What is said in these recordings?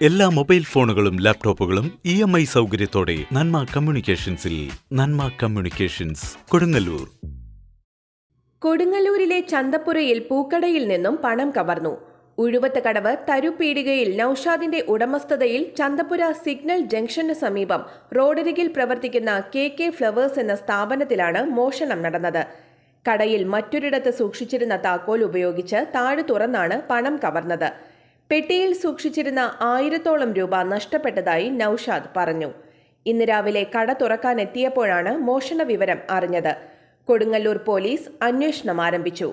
എല്ലാ മൊബൈൽ ഫോണുകളും ലാപ്ടോപ്പുകളും ഇ എം ഐ സൗകര്യത്തോടെ നന്മ കമ്മ്യൂണിക്കേഷൻസിൽ നന്മ കമ്മ്യൂണിക്കേഷൻസ് കൊടുങ്ങല്ലൂർ. കൊടുങ്ങല്ലൂരിലെ ചന്തപ്പുരയിൽ പൂക്കടയിൽ നിന്നും പണം കവർന്നു. ഉഴുവത്ത് കടവ് തരുപീടികയിൽ നൌഷാദിന്റെ ഉടമസ്ഥതയിൽ ചന്തപ്പുര സിഗ്നൽ ജംഗ്ഷന് സമീപം റോഡരികിൽ പ്രവർത്തിക്കുന്ന കെ കെ ഫ്ലവേഴ്സ് എന്ന സ്ഥാപനത്തിലാണ് മോഷണം നടന്നത്. കടയിൽ മറ്റൊരിടത്ത് സൂക്ഷിച്ചിരുന്ന താക്കോൽ ഉപയോഗിച്ച് താഴെ തുറന്നാണ് പണം കവർന്നത്. പെട്ടിയിൽ സൂക്ഷിച്ചിരുന്ന ആയിരത്തോളം രൂപ നഷ്ടപ്പെട്ടതായി നൌഷാദ് പറഞ്ഞു. ഇന്ന് രാവിലെ കട തുറക്കാനെത്തിയപ്പോഴാണ് മോഷണ വിവരം അറിഞ്ഞത്. കൊടുങ്ങല്ലൂർ പോലീസ് അന്വേഷണം ആരംഭിച്ചു.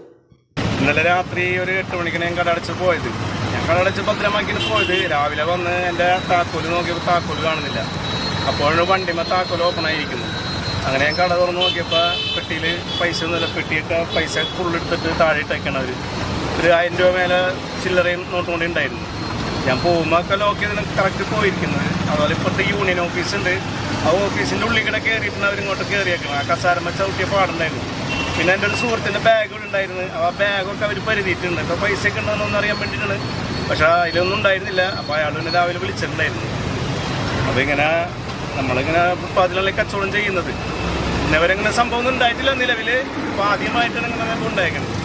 ഇന്നലെ രാത്രി ഒരു എട്ട് മണിക്ക് ഞാൻ കടടച്ച് പോയത്. ഞാൻ കട കടടച്ച് ഭദ്രമാക്കിയിട്ട് പോയത്. രാവിലെ വന്ന് എന്റെ താക്കോൽ നോക്കിയപ്പോൾ താക്കോൽ കാണുന്നില്ല. അപ്പോഴാണ് വണ്ടിമ താക്കോൽ ഓപ്പൺ ആയിരിക്കുന്നു അങ്ങനെ ഞാൻ കട തുറന്ന് നോക്കിയപ്പോൾ പെട്ടിയിൽ പൈസ ഒന്നുമില്ല. പെട്ടിയൊക്കെ പൈസ ഫുള്ളെടുത്തിട്ട് താഴെ ഇട്ടേക്കണവർ ഒരു ആയിരം രൂപ മേലെ ചില്ലറയും നോട്ടും കൂടി ഉണ്ടായിരുന്നു. ഞാൻ പോകുമ്പോൾ ഒക്കെ ലോക്ക് ചെയ്തിന് കറക്റ്റ് പോയിരിക്കുന്നത് അതുപോലെ ഇപ്പോഴത്തെ യൂണിയൻ ഓഫീസ് ഉണ്ട്. ആ ഓഫീസിന്റെ ഉള്ളിൽ കൂടെ കയറിയിട്ടാണ് അവർ ഇങ്ങോട്ട് കയറിയേക്കണം ആ കസാരം വെച്ച് ഊട്ടിയ പാടുണ്ടായിരുന്നു. പിന്നെ എന്റെ ഒരു സുഹൃത്തിന്റെ ബാഗുകൾ ഉണ്ടായിരുന്നു. ആ ബാഗൊക്കെ അവർ പരിധിയിട്ടുണ്ട്. ഇപ്പോൾ പൈസ ഒക്കെ ഉണ്ടോയെന്നൊന്നും അറിയാൻ വേണ്ടിയിട്ടാണ്. പക്ഷേ അതിലൊന്നും ഉണ്ടായിരുന്നില്ല. അപ്പോൾ അയാൾ പിന്നെ രാവിലെ വിളിച്ചിട്ടുണ്ടായിരുന്നു. അപ്പോൾ ഇങ്ങനെ നമ്മളിങ്ങനെ ഇപ്പോൾ കച്ചവടം ചെയ്യുന്നത്. ഇന്നവരങ്ങനെ സംഭവം ഒന്നും ഉണ്ടായിട്ടില്ല നിലവിൽ ഇപ്പോൾ ആദ്യമായിട്ടാണ് ഇങ്ങനെ ഉണ്ടായിരിക്കുന്നത്